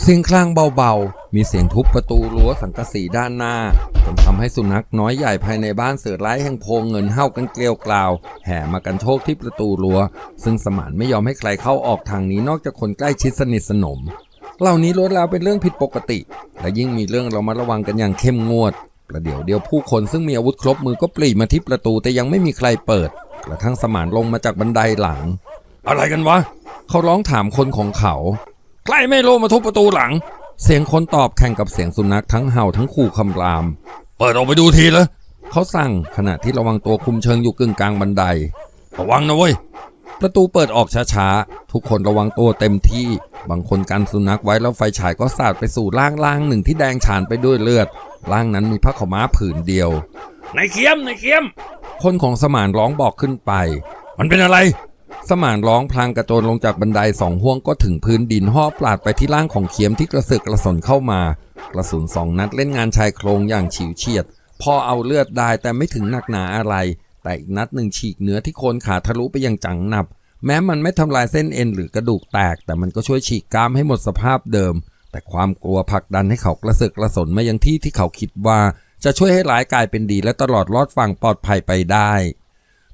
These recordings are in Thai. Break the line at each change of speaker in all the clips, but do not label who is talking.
เสียงคลางเบาๆ มีเสียงทุบประตูรั้วสังกะสีด้านหน้าจนทำให้สุนัขน้อยใหญ่ภายในบ้านเสือร้ายแห่งโพงเงินเห่ากันเกลียวกราว แห่มากันโชคที่ประตูรั้ว ซึ่งสมานไม่ยอมให้ใครเข้าออกทางนี้นอกจากคนใกล้ชิดสนิทสนม เหล่านี้ล้วนแล้วเป็นเรื่องผิดปกติ และยิ่งมีเรื่องเรามาระวังกันอย่างเข้มงวด ประเดี๋ยวเดียวผู้คนซึ่งมีอาวุธครบมือก็ปรีมาที่ประตูแต่ยังไม่มีใครเปิด กระทั่งสมานลงมาจากบันไดหลัง อะไรกันวะ เขาร้องถามคนของเขา ใครไม่รู้มาทุบประตูหลัง เสียงคนตอบแข่งกับเสียงสุนัขทั้งเห่าทั้งขู่คำราม เปิดออกไปดูทีเลยเขาสั่งขณะที่ระวังตัวคุมเชิงอยู่กึ่งกลางบันได ระวังนะเว้ย ประตูเปิดออกช้าๆ ทุกคนระวังตัวเต็มที่ บางคนกันสุนัขไว้แล้วไฟฉายก็สาดไปสู่ร่างล่างหนึ่งที่แดงฉานไปด้วยเลือด ร่างนั้นมีผ้าขาวม้าผืนเดียว
นายเคียมนายเคียม
คนของสมานร้องบอกขึ้นไป
มันเป็นอะไร
สมานร้องพลางกระโจนลงจากบันไดสองห่วงก็ถึงพื้นดินห่อปลาดไปที่ร่างของเขียมที่กระเสือกกระสนเข้ามา กระสุนสองนัดเล่นงานชายโครงอย่างฉิวเฉียด พอเอาเลือดได้แต่ไม่ถึงหนักหนาอะไร แต่อีกนัดหนึ่งฉีกเนื้อที่โคนขาทะลุไปยังจังหนับ แม้มันไม่ทำลายเส้นเอ็นหรือกระดูกแตก แต่มันก็ช่วยฉีกกรามให้หมดสภาพเดิม แต่ความกลัวผลักดันให้เขากระเสือกกระสนมายังที่ที่เขาคิดว่า จะช่วยให้ร้ายกลายเป็นดีและตลอดรอดฝั่งปลอดภัยไปได้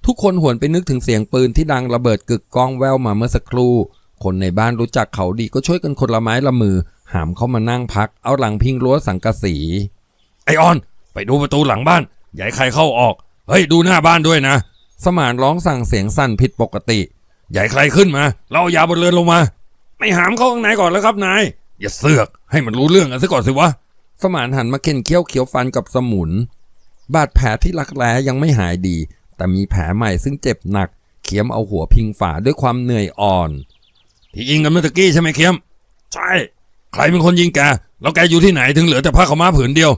ทุกคนหวนไปนึกถึงเสียงปืนที่ดังระเบิดกึกก้องแววมาเมื่อสักครู่ คนในบ้านรู้จักเขาดีก็ช่วยกันคนละไม้ละมือ หามเข้ามานั่งพัก เอาหลังพิงรั้วสังกะสี
ไอออน ไปดูประตูหลังบ้านอย่าให้ใครเข้าออก เฮ้ยดูหน้าบ้านด้วยนะ
สมานร้องสั่งเสียงสั่นผิดปกติ
อย่าให้ใครขึ้นมา เราเอายาบนเรือนลงมา ไม่หามเข้าข้างในก่อนแล้วครับนาย อย่าเสือก ให้มันรู้เรื่องกันซะก่อนสิวะ
สมานหันมาเข็นเคี้ยวเขียวฟันกับสมุน บาดแผลที่รักแร้ยังไม่หายดี แต่มีแผลใหม่ซึ่งเจ็บหนัก เขียมเอาหัวพิงฝาด้วยความเหนื่อยอ่อน
ที่ยิงกันเมื่อกี้ใช่ไหมเคียม ใช่ ใครเป็นคนยิงแก แล้วแกอยู่ที่ไหนถึงเหลือแต่ผ้าขาวม้าผืนเดียว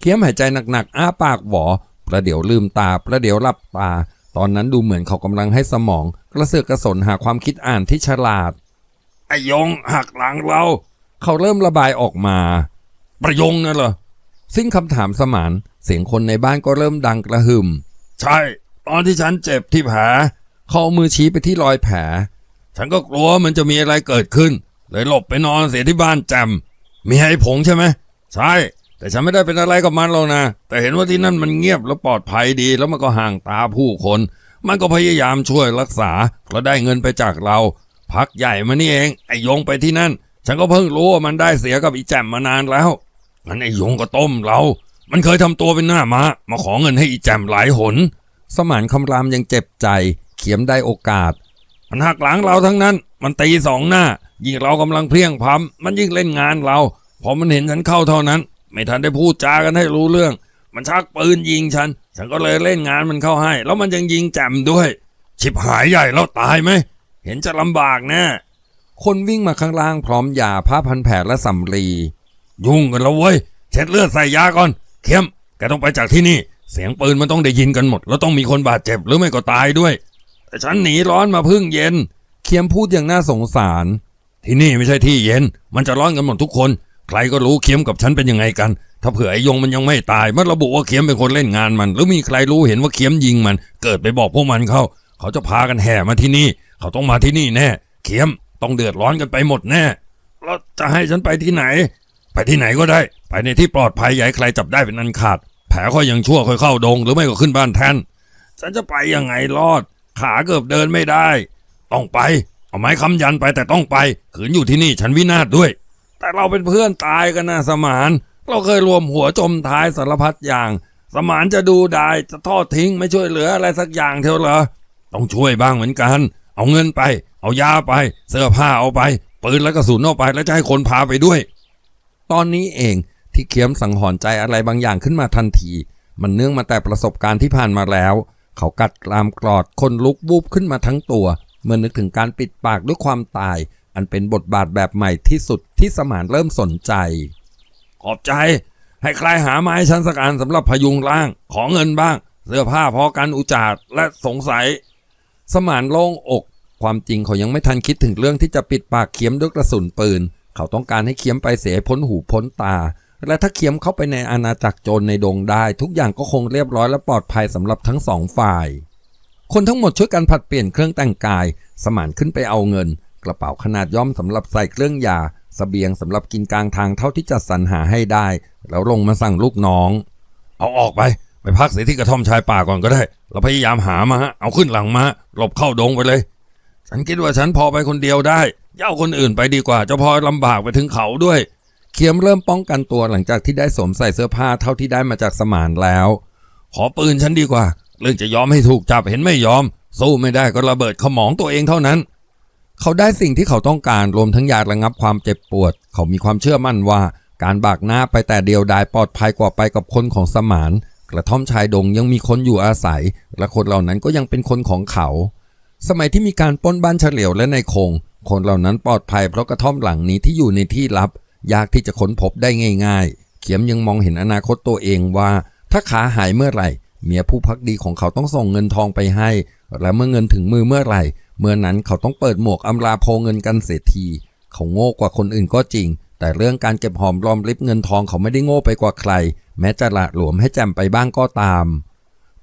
เคี้ยมหายใจหนักๆ อ้าปากหวอ ประเดี๋ยวลืมตา ประเดี๋ยวหลับตา ตอนนั้นดูเหมือนเขากำลังให้สมอง กระเสือกกระสนหาความคิดอ่านที่ฉลาด
ไอยงหักหลังเรา
เขาเริ่มระบายออกมา
ประยงนั่นเหรอ
สิ้นคำถามสมาน เสียงคนในบ้านก็เริ่มดังกระหึ่ม
ใช่ ตอนที่ฉันเจ็บที่แผล
เขาเอามือชี้ไปที่รอยแผล
ฉันก็กลัวมันจะมีอะไรเกิดขึ้น เลยหลบไปนอนเสียที่บ้านแจมมีไอ้ผงใช่ไหมใช่ แต่ฉันไม่ได้เป็นอะไรกับมันหรอกนะ แต่เห็นว่าที่นั่นมันเงียบแล้วปลอดภัยดี แล้วมันก็ห่างตาผู้คน มันก็พยายามช่วยรักษาแล้วได้เงินไปจากเรา พักใหญ่มานี่เอง ไอ้ยงไปที่นั่น ฉันก็เพิ่งรู้ว่ามันได้เสียกับอีแจมมานานแล้วงั้นไอ้ยงก็ต้มเรา มันเคยทำตัวเป็นหน้ามามาขอเงินให้อีแจมหลายหน
สมานคำรามยังเจ็บใจ เขียมได้โอกาส
มันหักหลังเราทั้งนั้น มันตีสองหน้า ยิ่งเรากำลังเพลียงพ้ำมันยิ่งเล่นงานเรา พอมันเห็นฉันเข้าเท่านั้น ไม่ทันได้พูดจากันให้รู้เรื่อง มันชักปืนยิงฉัน ฉันก็เลยเล่นงานมันเข้าให้ แล้วมันยังยิงแจ่มด้วย ชิบหายใหญ่แล้วตายไหม เห็นจะลำบากแน่
คนวิ่งมาข้างล่างพร้อมยาผ้าพันแผลและสำลี
ยุ่งกันแล้วเว้ย เช็ดเลือดใส่ยาก่อน เข้มแกต้องไปจากที่นี่ เสียงปืนมันต้องได้ยินกันหมด แล้วต้องมีคนบาดเจ็บหรือไม่ก็ตายด้วย แต่ฉันหนีร้อนมาพึ่งเย็น
เขียมพูดอย่างน่าสงสาร
ที่นี่ไม่ใช่ที่เย็น มันจะร้อนกันหมดทุกคน ใครก็รู้เข็มกับฉันเป็นยังไงกัน ถ้าเผื่อไอ้ยงมันยังไม่ตาย มันระบุว่าเข็มเป็นคนเล่นงานมัน หรือมีใครรู้เห็นว่าเข็มยิงมัน เกิดไปบอกพวกมันเขาเขาจะพากันแห่มาที่นี่ เขาต้องมาที่นี่แน่เข็มต้องเดือดร้อนกันไปหมดแน่แล้วจะให้ฉันไปที่ไหน ไปที่ไหนก็ได้ ไปในที่ปลอดภัยอย่าให้ใครจับได้เป็นอันขาด แผลค่อยยังชั่วค่อยเข้าดง หรือไม่ก็ขึ้นบ้านแทน ฉันจะไปยังไงรอด ขาเกือบเดินไม่ได้ ต้องไป เอาไม้ค้ำยันไปแต่ต้องไป ขืนอยู่ที่นี่ฉันวินาศด้วย แต่เราเป็นเพื่อนตายกันนะสมาน เราเคยรวมหัวจมท้ายสารพัดอย่าง สมานจะดูได้จะทอดทิ้งไม่ช่วยเหลืออะไรสักอย่างเท่าเหรอ ต้องช่วยบ้างเหมือนกัน เอาเงินไป เอายาไป เสื้อผ้าเอาไปปืนและกระสุนเอาไปแล้วจะให้คนพาไปด้วย
ตอนนี้เอง ที่เขียมสังหรณ์ใจอะไรบางอย่างขึ้นมาทันที มันเนื่องมาแต่ประสบการณ์ที่ผ่านมาแล้ว เขากัดกรามกรอดคนลุกวูบขึ้นมาทั้งตัว เมื่อนึกถึงการปิดปากด้วยความตาย อันเป็นบทบาทแบบใหม่ที่สุดที่สมานเริ่มสนใจ
ขอบใจ ให้ใครหาไมาให้ฉันสกอันสำหรับพยุงร่าง ขอเงินบ้าง เสื้อผ้าพอกันอุจจารและสงสัย
สมานโล่งอกความจริงเขายังไม่ทันคิดถึงเรื่องที่จะปิดปากเขียมด้วยกระสุนปืน เขาต้องการให้เขียมไปเสียพ้นหูพ้นตา และถ้าเขียมเข้าไปในอาณาจักรโจรในดงได้ ทุกอย่างก็คงเรียบร้อยและปลอดภัยสำหรับทั้งสองฝ่าย คนทั้งหมดช่วยกันผัดเปลี่ยนเครื่องแต่งกาย สมานขึ้นไปเอาเงิน กระเป๋าขนาดย่อมสำหรับใส่เครื่องยาสเสบียงสำหรับกินกลางทางเท่าที่จะสรรหาให้ได้ แล้วลงมาสั่งลูกน้อง
เอาออกไป ไปพักเสียที่กระท่อมชายป่าก่อนก็ได้ เราพยายามหามาฮะเอาขึ้นหลังมาหลบเข้าดงไปเลย ฉันคิดว่าฉันพอไปคนเดียวได้เย้าคนอื่นไปดีกว่าเจะพอลำบากไปถึงเขาด้วย
เคียมเริ่มป้องกันตัวหลังจากที่ได้สวมใส่เสื้อผ้าเท่าที่ได้มาจากสมานแล้ว
ขอปืนฉันดีกว่า เรื่องจะยอมให้ถูกจับเห็นไม่ยอม สู้ไม่ได้ก็ระเบิดขมองตัวเองเท่านั้น
เขาได้สิ่งที่เขาต้องการรวมทั้งยาระงับความเจ็บปวด เขามีความเชื่อมั่นว่า การบากหน้าไปแต่เดียวดายปลอดภัยกว่าไปกับคนของสมาน กระท่อมชายดงยังมีคนอยู่อาศัย และคนเหล่านั้นก็ยังเป็นคนของเขา สมัยที่มีการป้นบ้านเฉลียวและในคง คนเหล่านั้นปลอดภัยเพราะกระท่อมหลังนี้ที่อยู่ในที่ลับ ยากที่จะค้นพบได้ง่ายๆ เขียมยังมองเห็นอนาคตตัวเองว่า ถ้าขาหายเมื่อไหร่ เมียผู้พักดีของเขาต้องส่งเงินทองไปให้ และเมื่อเงินถึงมือเมื่อไหร่ เมื่อนั้นเขาต้องเปิดหมวกอำลาโพเงินกันเสียที เขาโง่กว่าคนอื่นก็จริง แต่เรื่องการเก็บหอมรอมริบเงินทองเขาไม่ได้โง่ไปกว่าใคร แม้จะละหลวมให้แจมไปบ้างก็ตาม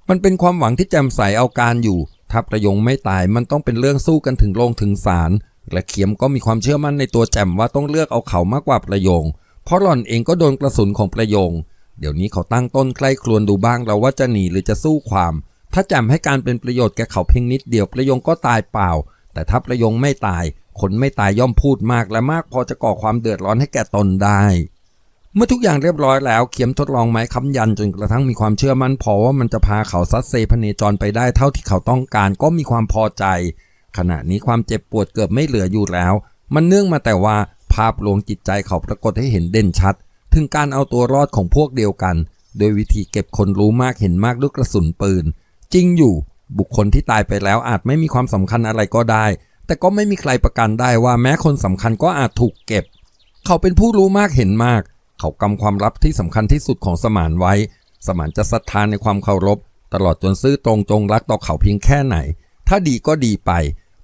มันเป็นความหวังที่แจมใสเอาการอยู่ถ้าประยงไม่ตายมันต้องเป็นเรื่องสู้กันถึงโลงถึงศาล และเขียมก็มีความเชื่อมั่นในตัวแจมว่าต้องเลือกเอาเขามากกว่าประโยง เพราะหล่อนเองก็โดนกระสุนของประโยง เดี๋ยวนี้เขาตั้งต้นใกล้ครวญดูบ้างแล้วว่าจะหนีหรือจะสู้ความ ถ้าแจมให้การเป็นประโยชน์แก่เขาเพียงนิดเดียวประโยงก็ตายเปล่า แต่ถ้าประโยงไม่ตาย คนไม่ตายย่อมพูดมากและมากพอจะก่อความเดือดร้อนให้แก่ตนได้เมื่อทุกอย่างเรียบร้อยแล้วเขียมทดลองไม้ค้ำยันจนกระทั่งมีความเชื่อมั่นพอว่ามันจะพาเขาซัดเซพเนจรไปได้เท่าที่เขาต้องการก็มีความพอใจ ขณะนี้ความเจ็บปวดเกือบไม่เหลืออยู่แล้ว มันเนื่องมาแต่ว่าภาพลวงจิตใจเขาปรากฏให้เห็นเด่นชัด ถึงการเอาตัวรอดของพวกเดียวกัน โดยวิธีเก็บคนรู้มากเห็นมากด้วยกระสุนปืน จริงอยู่ บุคคลที่ตายไปแล้วอาจไม่มีความสำคัญอะไรก็ได้ แต่ก็ไม่มีใครประกันได้ว่าแม้คนสำคัญก็อาจถูกเก็บ เขาเป็นผู้รู้มากเห็นมาก เขากำความลับที่สำคัญที่สุดของสมานไว้ สมานจะศรัทธานในความเคารพ ตลอดจนซื่อตรงจงรักต่อเขาเพียงแค่ไหน ถ้าดีก็ดีไป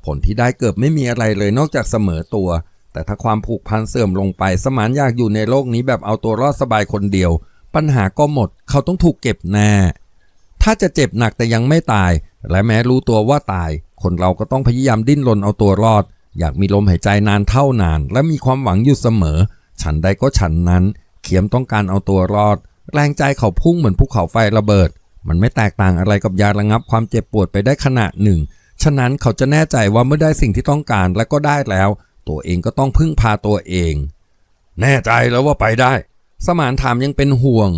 ผลที่ได้เกิดไม่มีอะไรเลยนอกจากเสมอตัว แต่ถ้าความผูกพันเสื่อมลงไป สมานอยากอยู่ในโลกนี้แบบเอาตัวรอดสบายคนเดียว ปัญหาก็หมด เขาต้องถูกเก็บแน่ถ้าจะเจ็บหนักแต่ยังไม่ตาย และแม้รู้ตัวว่าตาย คนเราก็ต้องพยายามดิ้นรนเอาตัวรอด อยากมีลมหายใจนานเท่านาน และมีความหวังอยู่เสมอ ฉันใดก็ฉันนั้น เขียมต้องการเอาตัวรอด แรงใจเขาพุ่งเหมือนภูเขาไฟระเบิด มันไม่แตกต่างอะไรกับยาระงับความเจ็บปวดไปได้ขนาดหนึ่ง ฉะนั้นเขาจะแน่ใจว่าเมื่อได้สิ่งที่ต้องการและก็ได้แล้ว ตัวเองก็ต้องพึ่งพาตัวเอง
แน่ใจแล้วว่าไปได้
สมานถามยังเป็นห่วง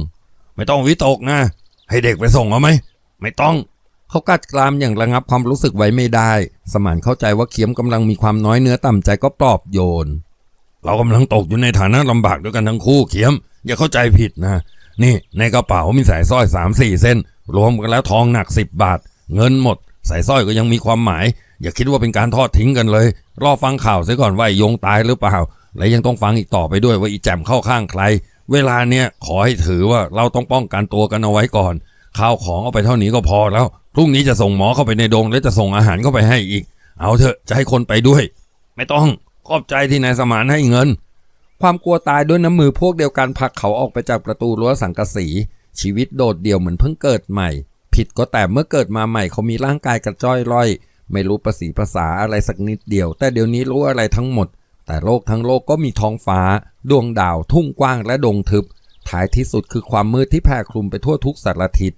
ไม่ต้องวิตกนะ ให้เด็กไปส่งเอาไหม ไม่ต้อง
เขากัดกรามอย่างระงับความรู้สึกไว้ไม่ได้ สมานเข้าใจว่าเขียมกำลังมีความน้อยเนื้อต่ำใจก็ปลอบโยน
เรากำลังตกอยู่ในฐานะลำบากด้วยกันทั้งคู่เขียม อย่าเข้าใจผิดนะ นี่ในกระเป๋ามีสายสร้อยสามสี่เส้น รวมกันแล้วทองหนักสิบบาท เงินหมดสายสร้อยก็ยังมีความหมาย อย่าคิดว่าเป็นการทอดทิ้งกันเลย รอฟังข่าวซะก่อนว่าไอ้ยงตายหรือเปล่า และยังต้องฟังอีกต่อไปด้วยว่าอีแจมเข้าข้างใคร เวลาเนี้ยขอให้ถือว่าเราต้องป้องกันตัวกันเอาไว้ก่อน ข้าวของเอาไปเท่านี้ก็พอแล้ว พรุ่งนี้จะส่งหมอเข้าไปในดงและจะส่งอาหารเข้าไปให้อีก เอาเถอะจะให้คนไปด้วย ไม่ต้องขอบใจที่นายสมานให้เงิน
ความกลัวตายด้วยน้ำมือพวกเดียวกันผลักเขาออกไปจากประตูรั้วสังกะสี ชีวิตโดดเดี่ยวเหมือนเพิ่งเกิดใหม่ ผิดก็แต่เมื่อเกิดมาใหม่เขามีร่างกายกระจ้อยร่อย ไม่รู้ประสีภาษาอะไรสักนิดเดียว แต่เดี๋ยวนี้รู้อะไรทั้งหมด แต่โลกทั้งโลกก็มีท้องฟ้า ดวงดาว ทุ่งกว้างและดงทึบ ท้ายที่สุดคือความมืดที่แผ่คลุมไปทั่วทุกสารทิศ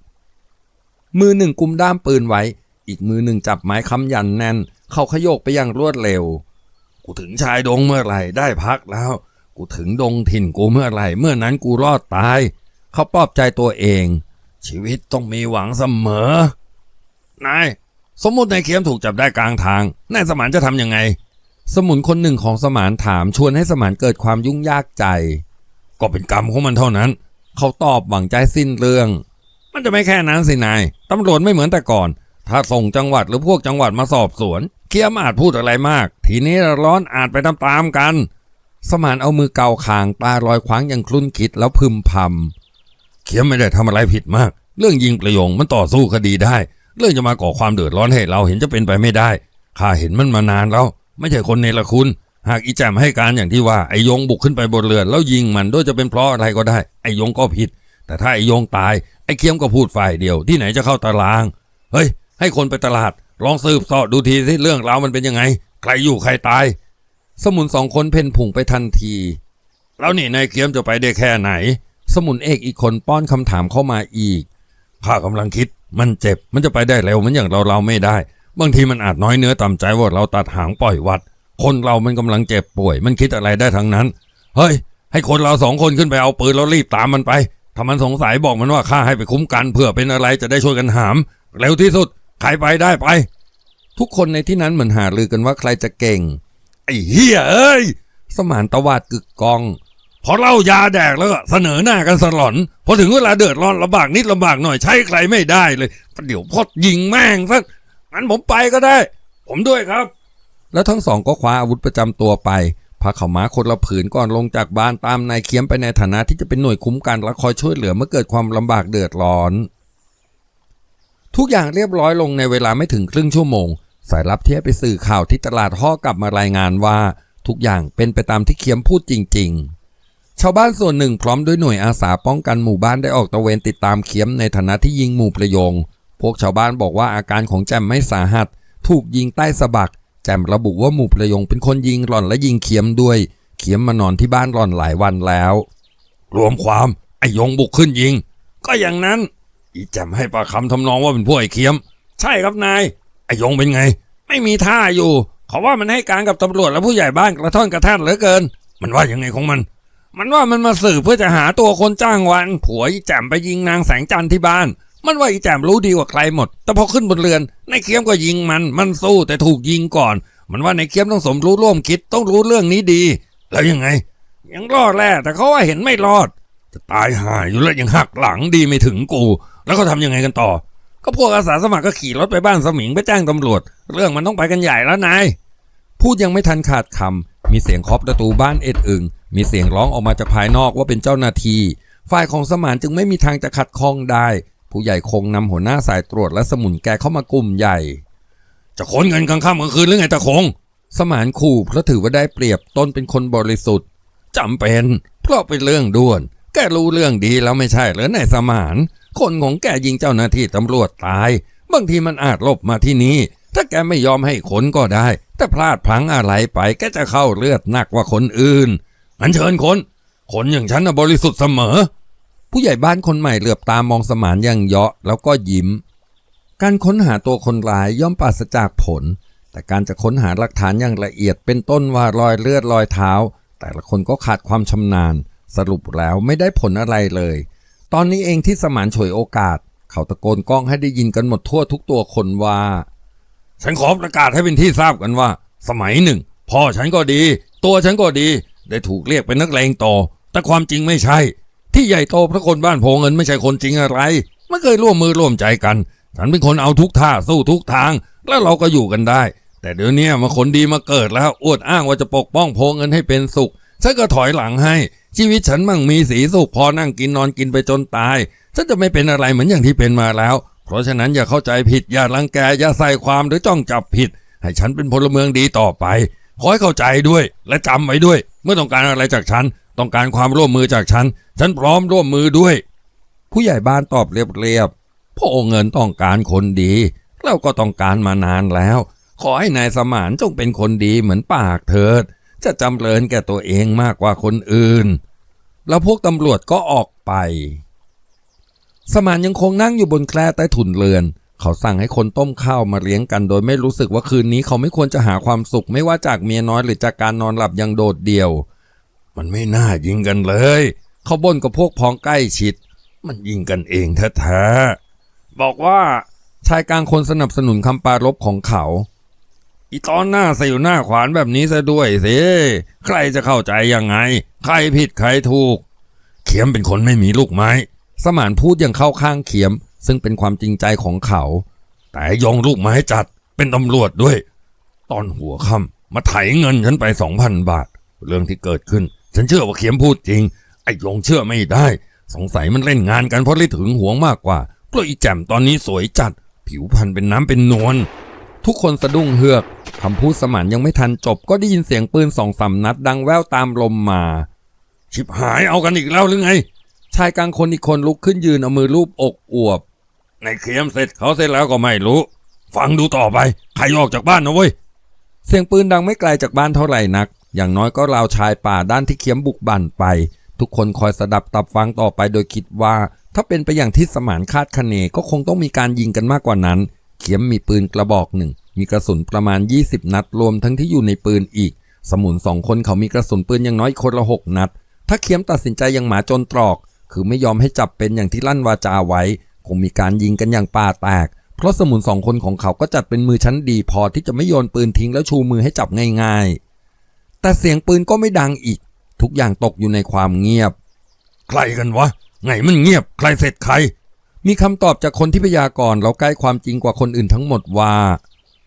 มือหนึ่งกุมด้ามปืนไว้ อีกมือหนึ่งจับไม้ค้ำยันแน่น เขาขยโยกไปอย่างรวดเร็ว
กูถึงชายดงเมื่อไหร่ได้พักแล้ว กูถึงดงถิ่นกูเมื่อไหร่ เมื่อนั้นกูรอดตาย
เขาปลอบใจตัวเอง
ชีวิตต้องมีหวังเสมอนายสมมตินายเคียมถูกจับได้กลางทางนายสมานจะทำยังไง
สมุนคนหนึ่งของสมานถามชวนให้สมานเกิดความยุ่งยากใจ
ก็เป็นกรรมของมันเท่านั้น
เขาตอบหวังใจสิ้นเรื่อง
มันจะไม่แค่นั้นสินายตำรวจไม่เหมือนแต่ก่อน ถ้าส่งจังหวัดหรือพวกจังหวัดมาสอบสวน เคียมอาจพูดอะไรมาก ทีนี้ร้อนอาจไปตามๆกัน
สมานเอามือเกาคางตาลอยคว้างอย่างคลุ่นคิดแล้วพึมพำ
เคียมไม่ได้ทำอะไรผิดมาก เรื่องยิงประโยงมันต่อสู้คดีได้ เรื่องจะมาก่อความเดือดร้อนให้เราเห็นจะเป็นไปไม่ได้ข้าเห็นมันมานานแล้ว ไม่ใช่คนเนรคุณ หากอีแจมให้การอย่างที่ว่าไอยงบุกขึ้นไปบนเรือแล้วยิงมันด้วยจะเป็นเพราะอะไรก็ได้ ไอยงก็ผิด แต่ถ้าไอยงตายไอเคียมก็พูดฝ่ายเดียวที่ไหนจะเข้าตาราง เฮ้ย ให้คนไปตลาด ลองสืบสอบดูทีสิเรื่องราวมันเป็นยังไง ใครอยู่ใครตาย
สสมุนสองคนเพ่นผุ่งไปทันที
แล้วนี่นายเขียมจะไปได้แค่ไหน
สมุนเอกอีกคนป้อนคำถามเข้ามาอีก
ข้ากำลังคิด มันเจ็บ มันจะไปได้เร็วมันอย่างเราเราไม่ได้ บางทีมันอาจน้อยเนื้อต่ำใจว่าเราตัดหางปล่อยวัด คนเรามันกำลังเจ็บป่วย มันคิดอะไรได้ทั้งนั้น เฮ้ย ให้คนเราสองคนขึ้นไปเอาปืนแล้วรีบตามมันไป ถ้ามันสงสัยบอกมันว่าข้าให้ไปคุ้มกันเพื่อเป็นอะไรจะได้ช่วยกันหาม เร็วที่สุด ใครไปได้ไป
ทุกคนในที่นั้นเหมือนหารือกันว่าใครจะเก่ง
ไอ้เฮียเอ้ย
สมานตวาดกึกกอง
พอเล่ายาแดกแล้วก็เสนอหน้ากันสลอน พอถึงเวลาเดือดร้อนลำบากนิดลำบากหน่อยใช้ใครไม่ได้เลยเดี๋ยวพอดยิงแม่งสักงั้นผมไปก็ได้ ผมด้วยครับ
แล้วทั้งสองก็คว้าอาวุธประจำตัวไปพาเขาม้าคนละผืนก่อนลงจากบ้านตามนายเคียมไปในฐานะที่จะเป็นหน่วยคุ้มกันและคอยช่วยเหลือเมื่อเกิดความลำบากเดือดร้อน ทุกอย่างเรียบร้อยลงในเวลาไม่ถึงครึ่งชั่วโมง สายลับที่ไปสื่อข่าวที่ตลาดห่อกลับมารายงานว่า ทุกอย่างเป็นไปตามที่เคียมพูดจริง ๆ ชาวบ้านส่วนหนึ่งพร้อมด้วยหน่วยอาสาป้องกันหมู่บ้านได้ออกตระเวนติดตามเคียมในฐานะที่ยิงหมู่ประยง พวกชาวบ้านบอกว่าอาการของแจมไม่สาหัส ถูกยิงใต้สะบัก แจมระบุว่าหมู่ประยงเป็นคนยิงหล่อนและยิงเคียมด้วยเคียมมานอนที่บ้านหล่อนหลายวันแล้ว
รวมความไอยงบุกขึ้นยิง ก็อย่างนั้น อีแจมให้ปากคำทำนองว่าเป็นพวกไอเคียม ใช่ครับนาย ไอยงเป็นไง ไม่มีท่าอยู่เขาว่ามันให้การกับตำรวจและผู้ใหญ่บ้านกระท่อนกระแท่นเหลือเกิน มันว่ายังไงของมัน มันว่ามันมาสืบเพื่อจะหาตัวคนจ้างวัน ผัวอีแจมไปยิงนางแสงจันทร์ที่บ้าน มันว่าอีแจมรู้ดีกว่าใครหมด แต่พอขึ้นบนเรือนในเคียมก็ยิงมัน มันสู้แต่ถูกยิงก่อน มันว่าในเคียมต้องสมรู้ร่วมคิดต้องรู้เรื่องนี้ดี แล้วยังไง ยังรอดแหละแต่เขาว่าเห็นไม่รอด จะตายห่าอยู่แล้วยังหักหลังดีไม่ถึงกู แล้วเขาทำยังไงกันต่อ ก็พวกอาสาสมัครก็ขี่รถไปบ้านสมิงไปแจ้งตำรวจ เรื่องมันต้องไปกันใหญ่แล้วนาย
พูดยังไม่ทันขาดคำมีเสียงเคาะประตูบ้านเอ็ดอึงมีเสียงร้องออกมาจากภายนอกว่าเป็นเจ้าหน้าที่ ฝ่ายของสมานจึงไม่มีทางจะขัดข้องได้ ผู้ใหญ่คงนำหัวหน้าสายตรวจและสมุนแกเข้ามากลุ่มใหญ่
จะขนเงินกลางค่ำกลางคืนหรือไงตาคง
สมานขู่เพราะถือว่าได้เปรียบตนเป็นคนบริสุทธิ์
จำเป็น เพราะเป็นเรื่องด่วน แกรู้เรื่องดีแล้วไม่ใช่หรือนายสมาน คนของแกยิงเจ้าหน้าที่ตำรวจตาย บางทีมันอาจหลบมาที่นี่ ถ้าแกไม่ยอมให้ขนก็ได้ แต่พลาดพลั้งอะไรไปแกจะเข้าเลือดหนักกว่าคนอื่นงั้นเชิญคนคนอย่างฉันนะบริสุทธิ์เสมอ
ผู้ใหญ่บ้านคนใหม่เหลือบตามองสมานอย่างเยาะแล้วก็ยิ้ม การค้นหาตัวคนร้ายย่อมปราศจากผล แต่การจะค้นหาหลักฐานอย่างละเอียดเป็นต้นว่ารอยเลือดรอยเท้า แต่ละคนก็ขาดความชำนาญ สรุปแล้วไม่ได้ผลอะไรเลย ตอนนี้เองที่สมานฉวยโอกาส เขาตะโกนก้องให้ได้ยินกันหมดทั่วทุกตัวคนว่า
ฉันขอประกาศให้เป็นที่ทราบกันว่า สมัยหนึ่ง พ่อฉันก็ดี ตัวฉันก็ดี ได้ถูกเรียกเป็นนักเลงต่อ แต่ความจริงไม่ใช่ ที่ใหญ่โตเพราะคนบ้านโพเงินไม่ใช่คนจริงอะไร ไม่เคยร่วมมือร่วมใจกัน ฉันเป็นคนเอาทุกท่าสู้ทุกทาง แล้วเราก็อยู่กันได้ แต่เดี๋ยวนี้มาคนดีมาเกิดแล้วอวดอ้างว่าจะปกป้องโพเงินให้เป็นสุขฉันก็ถอยหลังให้ ชีวิตฉันมั่งมีสีสุขพอนั่งกินนอนกินไปจนตาย ฉันจะไม่เป็นอะไรเหมือนอย่างที่เป็นมาแล้ว เพราะฉะนั้นอย่าเข้าใจผิดอย่ารังแกอย่าใส่ความหรือจ้องจับผิด ให้ฉันเป็นพลเมืองดีต่อไปขอให้เข้าใจด้วย และจำไว้ด้วย เมื่อต้องการอะไรจากฉัน ต้องการความร่วมมือจากฉัน ฉันพร้อมร่วมมือด้วย
ผู้ใหญ่บ้านตอบเรียบๆพ่อเงินต้องการคนดีเราก็ต้องการมานานแล้ว ขอให้นายสมานจงเป็นคนดีเหมือนปากเถิด จะจำเริญแก่ตัวเองมากกว่าคนอื่น แล้วพวกตำรวจก็ออกไป สมานยังคงนั่งอยู่บนแคร่ใต้ถุนเรือน เขาสั่งให้คนต้มข้าวมาเลี้ยงกันโดยไม่รู้สึกว่าคืนนี้เขาไม่ควรจะหาความสุขไม่ว่าจากเมียน้อยหรือจากการนอนหลับอย่างโดดเดี่ยว
มันไม่น่ายิงกันเลย
เขาบ่นกับพวกพ้องใกล้ชิด
มันยิงกันเองแท้ๆบอกว่า
ชายกลางคนสนับสนุนคำปรารบของเขา
อีตอนหน้าใส่อยู่หน้าขวานแบบนี้ซะด้วยสิ ใครจะเข้าใจยังไง ใครผิดใครถูก เขียมเป็นคนไม่มีลูกไม้
สมานพูดอย่างเข้าข้างเขียม ซึ่งเป็นความจริงใจของเขา
แต่ยองลูกไม้จัดเป็นตำรวจด้วย ตอนหัวค่ำมาไถเงินฉันไปสองพันบาท เรื่องที่เกิดขึ้น ฉันเชื่อว่าเขียมพูดจริง ไอ้ยองเชื่อไม่ได้ สงสัยมันเล่นงานกันเพราะเลยถึงหวงมากกว่าเพราะอีแจ่มตอนนี้สวยจัด ผิวพรรณเป็นน้ำเป็นนวล
ทุกคนสะดุ้งเฮือกคำพูดสมานยังไม่ทันจบ ก็ได้ยินเสียงปืนสองสามนัดดังแว่วตามลมมา
ชิบหายเอากันอีกแล้วหรือไง
ชายกลางคนอีกคนลุกขึ้นยืนเอามือลูบอกอวบ
ในเขียมเสร็จเขาเสร็จแล้วก็ไม่รู้ ฟังดูต่อไป ใครออกจากบ้านนะเว้ย
เสียงปืนดังไม่ไกลจากบ้านเท่าไหร่นัก อย่างน้อยก็ราวชายป่าด้านที่เขียมบุกบั่นไป ทุกคนคอยสดับตับฟังต่อไปโดยคิดว่า ถ้าเป็นไปอย่างที่สมานคาดคะเนก็คงต้องมีการยิงกันมากกว่านั้น เขียมมีปืนกระบอกหนึ่ง มีกระสุนประมาณ 20 นัดรวมทั้งที่อยู่ในปืนอีก สมุนสองคนเขามีกระสุนปืนอย่างน้อยคนละหกนัด ถ้าเขียมตัดสินใจอย่างหมาจนตรอก คือไม่ยอมให้จับเป็นอย่างที่ลั่นวาจาไว้ คงมีการยิงกันอย่างป่าแตก เพราะสมุนสองคนของเขาก็จัดเป็นมือชั้นดีพอที่จะไม่โยนปืนทิ้งแล้วชูมือให้จับง่ายๆ แต่เสียงปืนก็ไม่ดังอีก ทุกอย่างตกอยู่ในความเงียบ
ใครกันวะ ไงมันเงียบ ใครเสร็จใคร
มีคำตอบจากคนที่พยากรณ์แล้วใกล้ความจริงกว่าคนอื่นทั้งหมดว่า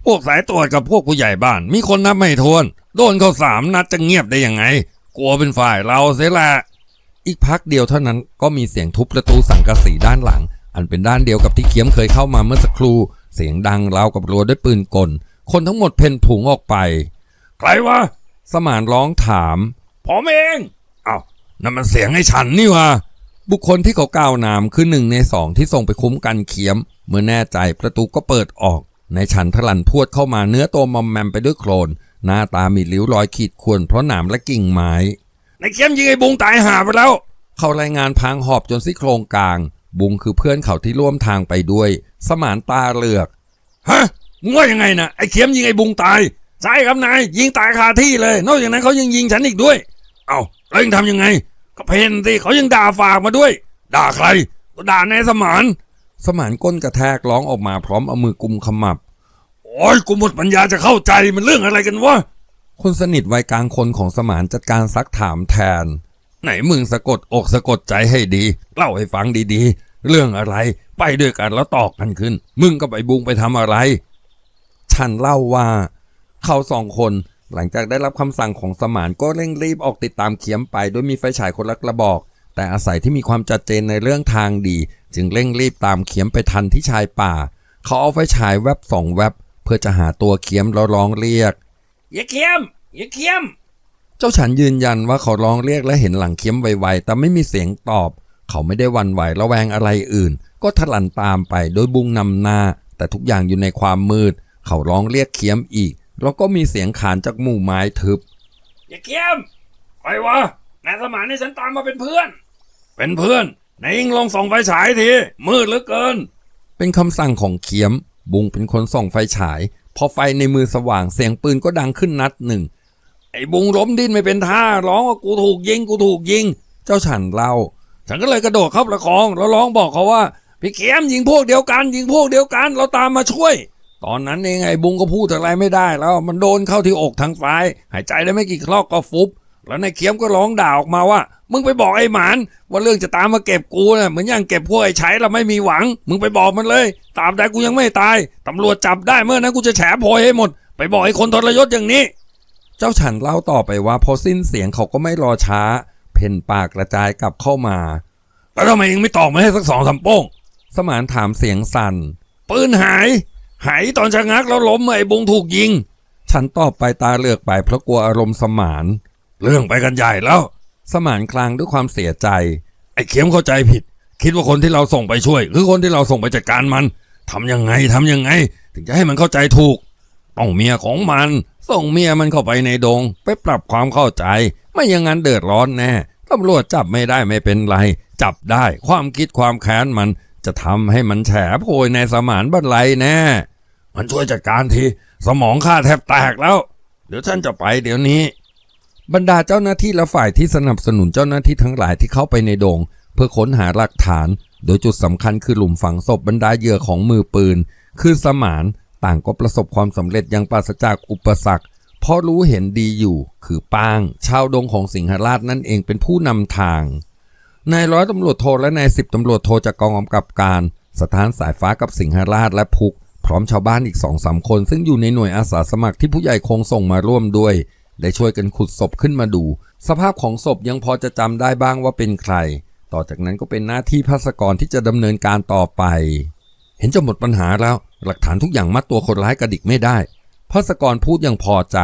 พวกสายตรวจกับพวกผู้ใหญ่บ้าน มีคนนับไม่ทวน โดนเขาสามนัดจะเงียบได้ยังไง กลัวเป็นฝ่ายเราเสียแหละ
อีกพักเดียวเท่านั้นก็มีเสียงทุบประตูสังกะสีด้านหลัง อันเป็นด้านเดียวกับที่เขียมเคยเข้ามาเมื่อสักครู่ เสียงดังราวกับรัวด้วยปืนกล คนทั้งหมดเพ่นผุงออกไป
ใครวะ
สมานร้องถาม
ผมเอง เอ้านั่นมันเสียงไอ้ฉันนี่วะ
บุคคลที่เขากล่าวนามคือหนึ่งในสองที่ส่งไปคุ้มกันเขียม เมื่อแน่ใจประตูก็เปิดออก ในฉันทลันพวดเข้ามาเนื้อตัวมอมแมมไปด้วยโคลน หน้าตามีริ้วรอยขีดข่วนเพราะหนามและกิ่งไม้
ในเข็มยิงไอ้บุงตายหาไปแล้ว
เขารายงานพางหอบจนซี่โครงกลาง บุงคือเพื่อนเขาที่ร่วมทางไปด้วย สมานตาเหลือก
ฮะมึงว่ายังไงนะไอ้เข็มยิงไอ้บุงตาย ใช่ครับนายยิงตายคาที่เลย นอกจากนั้นเขายังยิงฉันอีกด้วย เอ้าแล้วยังทำยังไง ก็เพนสิเขายังด่าฝากมาด้วย ด่าใคร ก็ด่านายสมาน
สมานก้นกระแทกร้องออกมาพร้อมเอามือกุมขมับ
โอ้ยกูหมดปัญญาจะเข้าใจมันเรื่องอะไรกันวะ
คนสนิทวัยกลางคนของสมานจัดการซักถามแทน
ไหนมึงสะกดอกสะกดใจให้ดี เล่าให้ฟังดีๆ เรื่องอะไร ไปด้วยกันแล้วตอกกันขึ้น มึงกับไอ้บุงไปทำอะไร
ฉันเล่าว่า เขาสองคนหลังจากได้รับคำสั่งของสมานก็เร่งรีบออกติดตามเขียมไปโดยมีไฟฉายคนละกระบอก แต่อาศัยที่มีความจัดเจนในเรื่องทางดี จึงเร่งรีบตามเขียมไปทันที่ชายป่า เขาเอาไฟฉายแวบสองแวบเพื่อจะหาตัวเขียมแล้วร้องเรียก
อย่าเข็มอย่าเข็ม
เจ้าฉันยืนยันว่าเขาร้องเรียกและเห็นหลังเขียมไวๆ แต่ไม่มีเสียงตอบ เขาไม่ได้หวันไหวระแวงอะไรอื่น ก็ทะลันตามไปโดยบุงนำหน้า แต่ทุกอย่างอยู่ในความมืด เขาร้องเรียกเขียมอีก แล้วก็มีเสียงขานจากหมู่ไม้ทึบ
อย่าเข็มใครวะนายสมานให้ฉันตามมาเป็นเพื่อน เป็นเพื่อนนายยิงลองส่องไฟฉายทีมืดเหลือเกิน
เป็นคำสั่งของเขียม บุงเป็นคนส่องไฟฉาย พอไฟในมือสว่างเสียงปืนก็ดังขึ้นนัดหนึ่ง
ไอ้บุงล้มดิ้นไม่เป็นท่า ร้องว่ากูถูกยิงกูถูกยิง
เจ้าฉันเล่า
ฉันก็เลยกระโดดเข้าประคองแล้วร้องบอกเขาว่าพี่เข็มยิงพวกเดียวกันยิงพวกเดียวกัน เราตามมาช่วย ตอนนั้นเองไอ้บุงก็พูดอะไรไม่ได้แล้ว มันโดนเข้าที่อกทางซ้าย หายใจได้ไม่กี่คลอกก็ฟุบ แล้วนายเข็มก็ร้องด่าออกมาว่า มึงไปบอกไอ้หมาน ว่าเรื่องจะตามมาเก็บกูน่ะเหมือนอย่างเก็บพวกไอ้ใช้เราไม่มีหวัง มึงไปบอกมันเลยตามแต่กูยังไม่ตายตำรวจจับได้เมื่อนั้นกูจะแฉโพยให้หมด ไปบอกไอ้คนทรยศอย่างนี้
เจ้าฉันเล่าต่อไปว่าพอสิ้นเสียงเขาก็ไม่รอช้า เพ่นปากกระจายกลับเข้ามา
แล้วทำไมยังไม่ตอบมาให้สักสองสามโป้ง
สมานถามเสียงสั่น
ปืนหาย หายตอนชะงักแล้วล้มไอ้บุงถูกยิง
ฉันตอบไปตาเลือกไปเพราะกลัวอารมณ์สมาน
เรื่องไปกันใหญ่แล้ว
สมานคลางด้วยความเสียใจ
ไอ้เข็มเข้าใจผิด คิดว่าคนที่เราส่งไปช่วยคือคนที่เราส่งไปจัดการมันทำยังไงทำยังไง ถึงจะให้มันเข้าใจถูก ต้องเมียของมัน ส่งเมียมันเข้าไปในดง ไปปรับความเข้าใจ ไม่อย่างนั้นเดือดร้อนแน่ตำรวจจับไม่ได้ไม่เป็นไร จับได้ความคิดความแค้นมัน จะทำให้มันแฉโพยในสมานบันไลแน่มันช่วยจัดการที สมองข้าแทบแตกแล้ว เดี๋ยวฉันจะไปเดี๋ยวนี้
บรรดาเจ้าหน้าที่และฝ่ายที่สนับสนุนเจ้าหน้าที่ทั้งหลายที่เข้าไปในโดง เพื่อค้นหาหลักฐาน โดยจุดสำคัญคือหลุมฝังศพบรรดาเหยื่อของมือปืน คือสมานต่างก็ประสบความสำเร็จอยังปราศจากอุปสรรค เพราะรู้เห็นดีอยู่ คือปาง ชาวดงของสิงหราชนั่นเองเป็นผู้นำทางนายร้อยตำรวจโทและนายสิบตำรวจโทจากกองกำกับการ สถานสายฟ้ากับสิงหราชและพุก พร้อมชาวบ้านอีกสองสามคน ซึ่งอยู่ในหน่วยอาสาสมัครที่ผู้ใหญ่คงส่งมาร่วมด้วย ได้ช่วยกันขุดศพขึ้นมาดู สภาพของศพยังพอจะจำได้บ้างว่าเป็นใคร ต่อจากนั้นก็เป็นหน้าที่ภาสกรที่จะดำเนินการต่อไป เห็นจะหมดปัญหาแล้ว หลักฐานทุกอย่างมัดตัวคนร้ายกระดิกไม่ได้ภาสกรพูดอย่างพอใจ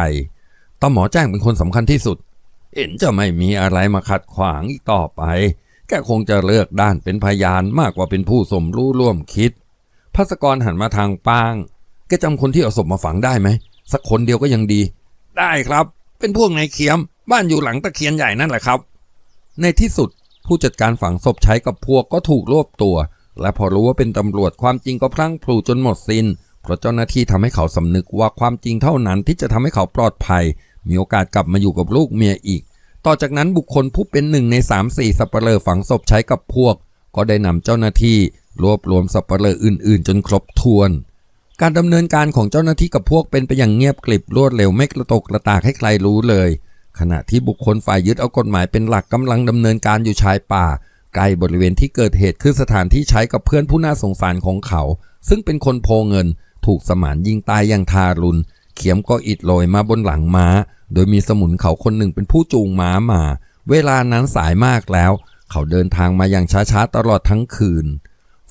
ตาหมอแจ้งเป็นคนสำคัญที่สุด เห็นจะไม่มีอะไรมาขัดขวางอีกต่อไป แกคงจะเลือกด้านเป็นพยานมากกว่าเป็นผู้สมรู้ร่วมคิดภาสกรหันมาทางป้าง แกจำคนที่เอาศพมาฝังได้ไหมสักคนเดียวก็ยังดี
ได้ครับ เป็นพวกนายเขียม บ้านอยู่หลังตะเคียนใหญ่นั่นแหละครับ
ในที่สุดผู้จัดการฝังศพใช้กับพวกก็ถูกรวบตัว และพอรู้ว่าเป็นตำรวจความจริงก็พลั้งพลูจนหมดสิน้น เพราะเจ้าหน้าที่ทำให้เขาสำนึกว่าความจริงเท่านั้นที่จะทำให้เขาปลอดภัย มีโอกาสกลับมาอยู่กับลูกเมียอีก ต่อจากนั้นบุคคลผู้เป็นหนึ่งใน3ามสี่สัปเหร่อฝังศพใช้กับพวก ก็ได้นำเจ้าหน้าที่รวบรวมสัปเหร่ออื่น ๆ จนครบถ้วน การดำเนินการของเจ้าหน้าที่กับพวกเป็นไปอย่างเงียบกริบรวดเร็วไม่กระตกกระตากให้ใครรู้เลย ขณะที่บุคคลฝ่ายยึดเอากฎหมายเป็นหลักกำลังดำเนินการอยู่ชายป่าใกล้บริเวณที่เกิดเหตุคือสถานที่ใช้กับเพื่อนผู้น่าสงสารของเขา ซึ่งเป็นคนโพเงิน ถูกสมานยิงตายอย่างทารุณ เขียมก็อิดโรยมาบนหลังม้า โดยมีสมุนเขาคนหนึ่งเป็นผู้จูงม้ามา เวลานั้นสายมากแล้ว เขาเดินทางมาอย่างช้าๆตลอดทั้งคืน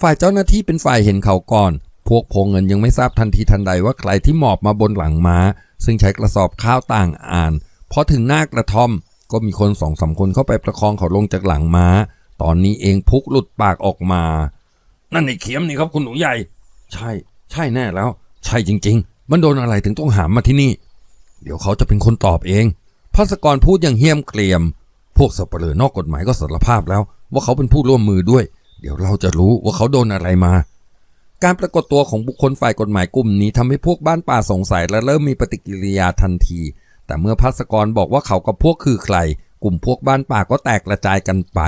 ฝ่ายเจ้าหน้าที่เป็นฝ่ายเห็นเขาก่อน พวกโพเงินยังไม่ทราบทันทีทันใดว่าใครที่หมอบมาบนหลังม้า ซึ่งใช้กระสอบข้าวต่างอ่านพอถึงหน้ากระท่อม ก็มีคนสองสามคนเข้าไปประคองเขาลงจากหลังม้า ตอนนี้เองพุกหลุดปากออกมา
นั่นไอ้เขียมนี่ครับคุณหนูใหญ่
ใช่ ใช่แน่แล้ว ใช่จริง ๆ มันโดนอะไรถึงต้องหามมาที่นี่ เดี๋ยวเขาจะเป็นคนตอบเองภาสกรพูดอย่างเหี้ยมเกรียม พวกสับเปลือนอกกฎหมายก็สารภาพแล้ว ว่าเขาเป็นผู้ร่วมมือด้วย เดี๋ยวเราจะรู้ว่าเขาโดนอะไรมา การปรากฏตัวของบุคคลฝ่ายกฎหมายกลุ่มนี้ทำให้พวกบ้านป่าสงสัยและเริ่มมีปฏิกิริยาทันที แต่เมื่อภาสกรบอกว่าเขากับพวกคือใคร กลุ่มพวกบ้านป่าก็แตกกระจายกันไป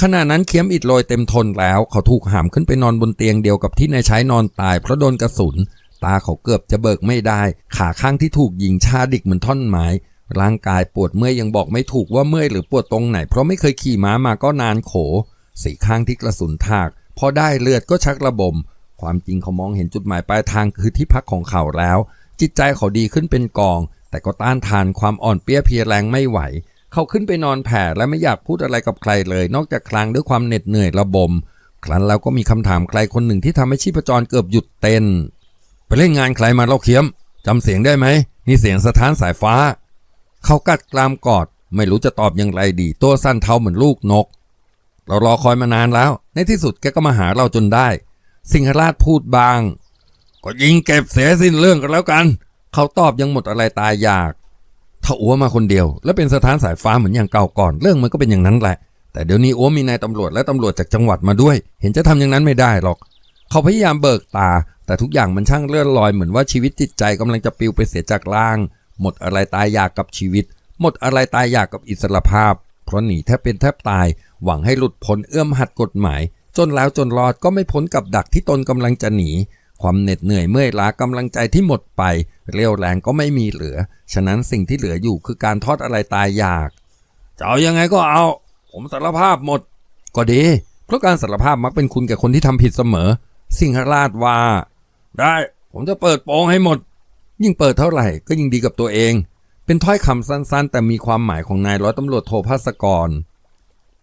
ขณะนั้นเคียมอิดโรยเต็มทนแล้ว เขาถูกหามขึ้นไปนอนบนเตียงเดียวกับที่นายใช้นอนตายเพราะโดนกระสุน ตาเขาเกือบจะเบิกไม่ได้ ขาข้างที่ถูกยิงชาดิกเหมือนท่อนไม้ ร่างกายปวดเมื่อยยังบอกไม่ถูกว่าเมื่อยหรือปวดตรงไหน เพราะไม่เคยขี่ม้ามาก็นานโข สีข้างที่กระสุนถาก พอได้เลือดก็ชักระบม ความจริงเขามองเห็นจุดหมายปลายทางคือที่พักของเขาแล้ว จิตใจเขาดีขึ้นเป็นกอง แต่ก็ต้านทานความอ่อนเปี้ยเพียแรงไม่ไหว เขาขึ้นไปนอนแผ่และไม่อยากพูดอะไรกับใครเลย นอกจากคลางด้วยความเหน็ดเหนื่อยระบม ครั้นแล้วก็มีคำถามใครคนหนึ่งที่ทำให้ชีพจรเกือบหยุดเต้น
ไปเล่นงานใครมาเล่าเขียมจำเสียงได้ไหมนี่เสียงสถานสายฟ้า
เขากัดกรามกอด ไม่รู้จะตอบอย่างไรดี ตัวสั้นเทาเหมือนลูกนก เรารอคอยมานานแล้ว ในที่สุดแกก็มาหาเราจนได้ สิงหราชพูดบาง
ก็ยิงเก็บเสียสิ้นเรื่องกันแล้วกัน
เขาตอบยังหมดอะไรตายอยาก ถ้าอัวมาคนเดียว แล้วเป็นสถานสายฟ้าเหมือนอย่างเก่าก่อน เรื่องมันก็เป็นอย่างนั้นแหละ แต่เดี๋ยวนี้อัวมีนายตำรวจและตำรวจจากจังหวัดมาด้วย เห็นจะทำอย่างนั้นไม่ได้หรอก เขาพยายามเบิกตา แต่ทุกอย่างมันช่างเลื่อนลอยเหมือนว่าชีวิตจิตใจกำลังจะปลิวไปเสียจากล่าง หมดอะไรตายอยากกับชีวิต หมดอะไรตายอยากกับอิสรภาพเพราะหนีแทบเป็นแทบตายหวังให้หลุดพ้นเอื้อมหัดกฎหมาย จนแล้วจนรอดก็ไม่พ้นกับดักที่ตนกำลังจะหนี ความเหน็ดเหนื่อยเมื่อยล้ากำลังใจที่หมดไป เรี่ยวแรงก็ไม่มีเหลือ ฉะนั้นสิ่งที่เหลืออยู่คือการทอดอะไรตายอยาก
จะเอายังไงก็เอา ผมสารภาพหมด
ก็ดี เพราะการสารภาพมักเป็นคุณแก่คนที่ทำผิดเสมอ สิงหราชว่า
ได้ผมจะเปิดโปงให้หมด
ยิ่งเปิดเท่าไหร่ก็ยิ่งดีกับตัวเอง เป็นถ้อยคำสั้นๆ แต่มีความหมายของนายร้อยตำรวจโทภาสกร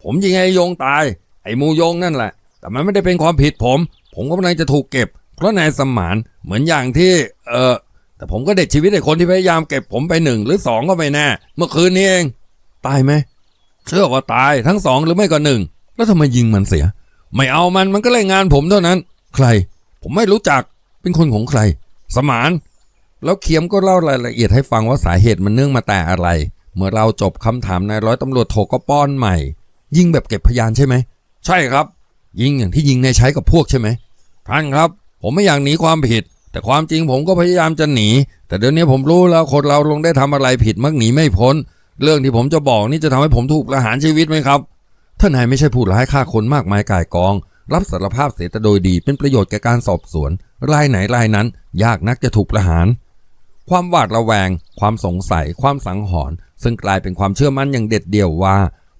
ผมยิงไอ้ยงตาย ไอ้มูยงนั่นแหละ แต่มันไม่ได้เป็นความผิดผม ผมก็กำลังจะถูกเก็บ เพราะนายสมานเหมือนอย่างที่เออแต่ผมก็เด็ดชีวิตไอ้คนที่พยายามเก็บผมไปหนึ่งหรือสองก็ไม่แน่ เมื่อคืนนี้เอง
ตายไหม
เชื่อว่าตายทั้งสองหรือไม่ก็หนึ่ง
แล้วทำไมยิงมันเสีย
ไม่เอามันมันก็เล่นงานผมเท่านั้น
ใคร
ผมไม่รู้จัก
เป็นคนของใคร
สมาน
แล้วเคียมก็เล่ารายละเอียดให้ฟังว่าสาเหตุมันเนื่องมาแต่อะไร เมื่อเราจบคำถามนายร้อยตำรวจโทก็ป้อนใหม่ ยิงแบบเก็บพยานใช่ไหม
ใช่ครับ
ยิงอย่างที่ยิงในใช้กับพวกใช่ไหม
ท่านครับ ผมไม่อยากหนีความผิด แต่ความจริงผมก็พยายามจะหนี แต่เดี๋ยวนี้ผมรู้แล้วคนเราลงได้ทำอะไรผิดมักหนีไม่พ้น เรื่องที่ผมจะบอกนี่จะทำให้ผมถูกประหารชีวิตไหมครับ
ถ้านายไม่ใช่ผู้ร้ายฆ่าคนมากมายก่ายกอง รับสารภาพเสียแต่โดยดีเป็นประโยชน์แก่การสอบสวน รายไหนรายนั้น ยากนักจะถูกประหาร ความหวาดระแวง ความสงสัย ความสังหรณ์ซึ่งกลายเป็นความเชื่อมั่นอย่างเด็ดเดี่ยวว่า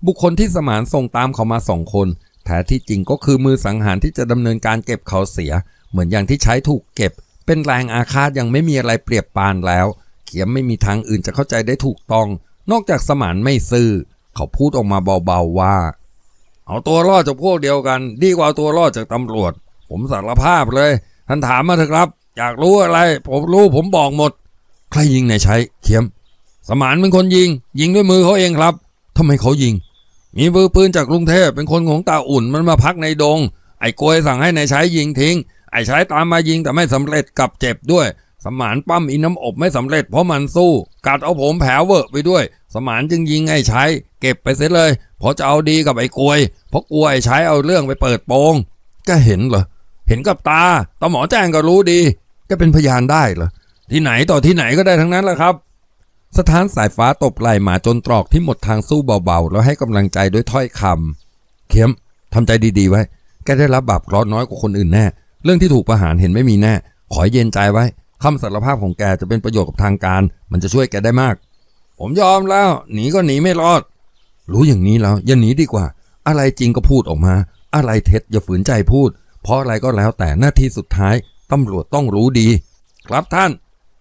บุคคลที่สมานส่งตามเขามาสองคน แท้ที่จริงก็คือมือสังหารที่จะดำเนินการเก็บเขาเสีย เหมือนอย่างที่ใช้ถูกเก็บ เป็นแรงอาฆาตยังไม่มีอะไรเปรียบปานแล้ว เขียมไม่มีทางอื่นจะเข้าใจได้ถูกต้อง นอกจากสมานไม่ซื่อ เขาพูดออกมาเบาๆว่า
เอาตัวรอดจากพวกเดียวกัน ดีกว่าตัวรอดจากตำรวจ ผมสารภาพเลยท่านถามมาเถอะครับ อยากรู้อะไร ผมรู้ผมบอกหมด
ใครยิงนายใช้เขียม
สมานเป็นคนยิง ยิงด้วยมือเขาเองครับ
ทำไมเขายิง
มีมือปืนจากกรุงเทพเป็นคนของตาอุ่นมันมาพักในดง ไอ้กวยสั่งให้นายใช้ยิงทิ้ง ไอ้ใช้ตามมายิงแต่ไม่สำเร็จกลับเจ็บด้วย สมานปั้มอินน้ำอบไม่สำเร็จเพราะมันสู้กัดเอาผมแผลเวอะไปด้วย สมานจึงยิงไอ้ใช้เก็บไปเสียเลยเพราะจะเอาดีกับไอ้กวย เพราะกลัวไอ้ใช้เอาเรื่องไปเปิดโปงก็เห็นเหรอเห็นกับตาตาหมอแจ้งก็รู้ดีก็เป็นพยานได้เหรอที่ไหนต่อที่ไหนก็ได้ทั้งนั้นแหละครับ
สถานสายฟ้าตบไหล่หมาจนตรอกที่หมดทางสู้เบาๆ แล้วให้กำลังใจด้วยถ้อยคำเข็มทำใจดีๆไว้ แกได้รับบาปเคราะห์น้อยกว่าคนอื่นแน่ เรื่องที่ถูกประหารเห็นไม่มีแน่ ขอเย็นใจไว้คำสารภาพของแกจะเป็นประโยชน์กับทางการ มันจะช่วยแกได้มาก
ผมยอมแล้ว หนีก็หนีไม่รอด
รู้อย่างนี้แล้วอย่าหนีดีกว่า อะไรจริงก็พูดออกมา อะไรเท็จอย่าฝืนใจพูด เพราะอะไรก็แล้วแต่หน้าที่สุดท้ายตำรวจต้องรู้ดี
ครับท่าน